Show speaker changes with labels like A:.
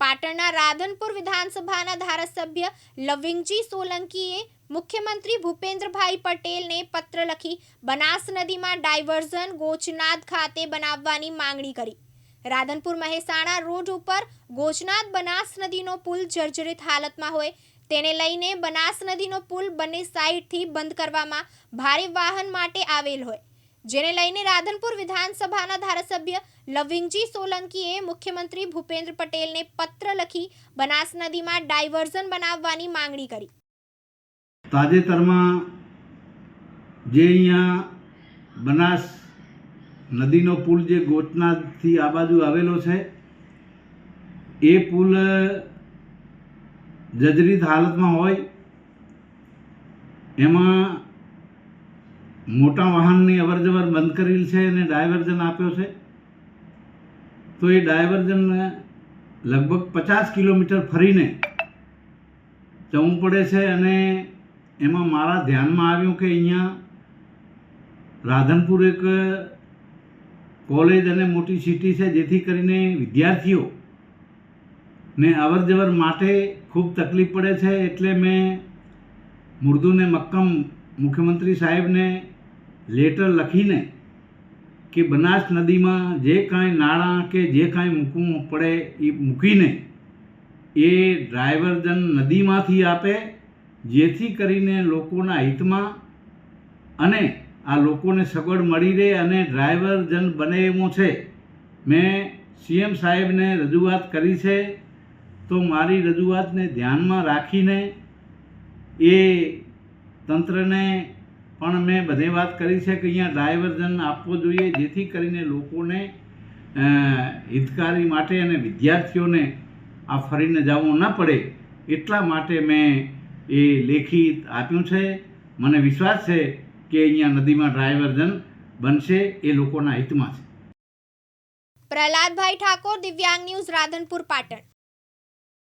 A: પાટણના રાધનપુર વિધાનસભાના ધારાસભ્ય લવિંગજી સોલંકીએ મુખ્યમંત્રી ભૂપેન્દ્રભાઈ પટેલને પત્ર લખી બનાસ નદીમાં ડાયવર્ઝન ગોચનાદ ખાતે બનાવવાની માંગણી કરી. રાધનપુર મહેસાણા રોડ ઉપર ગોચનાદ બનાસ નદીનો પુલ જર્જરિત હાલતમાં હોય, તેને લઈને બનાસ નદીનો પુલ બંને સાઈડથી બંધ કરવામાં ભારે વાહન માટે આવેલ હોય. જેને લઈને રાધનપુર વિધાનસભાના ધારાસભ્ય લવિંગજી સોલંકીએ મુખ્યમંત્રી ભૂપેન્દ્ર પટેલને પત્ર લખી બનાસ નદીમાં ડાયવર્ઝન બનાવવાની માંગણી કરી.
B: તાજેતરમાં જે અહીંયા બનાસ નદીનો પુલ જે ગોતનાથી આ બાજુ આવેલો છે, એ પુલ જજરીત હાલતમાં હોય, એમાં મોટા વાહનની અવરજવર બંધ કરેલ છે અને ડાયવર્ઝન આપ્યો છે. તો એ ડાયવર્ઝન લગભગ પચાસ કિલોમીટર ફરીને જવું પડે છે અને એમાં મારા ધ્યાનમાં આવ્યું કે અહીંયા રાધનપુર એક કોલેજ અને મોટી સિટી છે, જેથી કરીને વિદ્યાર્થીઓ ને અવર જવર માટે ખૂબ તકલીફ પડે છે. એટલે મેં મુર્દુને મક્કમ મુખ્યમંત્રી સાહેબને લેટર લખીને કે બનાસ નદીમાં જે કાંઈ નાણાં કે જે કાંઈ મૂકવું પડે એ મૂકીને એ ડ્રાઈવરજન નદીમાંથી આપે, જેથી કરીને લોકોના હિતમાં અને આ લોકોને સગવડ મળી રહે અને ડ્રાઈવરજન બને એવો છે. મેં સીએમ સાહેબને રજૂઆત કરી છે. તો મારી રજૂઆતને ધ્યાનમાં રાખીને એ તંત્રને પણ મેં બધે વાત કરી છે કે અહીંયા ડાયવર્ઝન આપવો જોઈએ, જેથી કરીને લોકોને હિતકારી માટે અને વિદ્યાર્થીઓને આ ફરીને જવું ન પડે. એટલા માટે મેં એ લેખિત આપ્યું છે. મને વિશ્વાસ છે કે અહીંયા નદીમાં ડાયવર્ઝન બનશે, એ લોકોના હિતમાં છે.
A: પ્રહલાદભાઈ ઠાકોર, દિવ્યાંગ ન્યૂઝ રાધનપુર, પાટણ.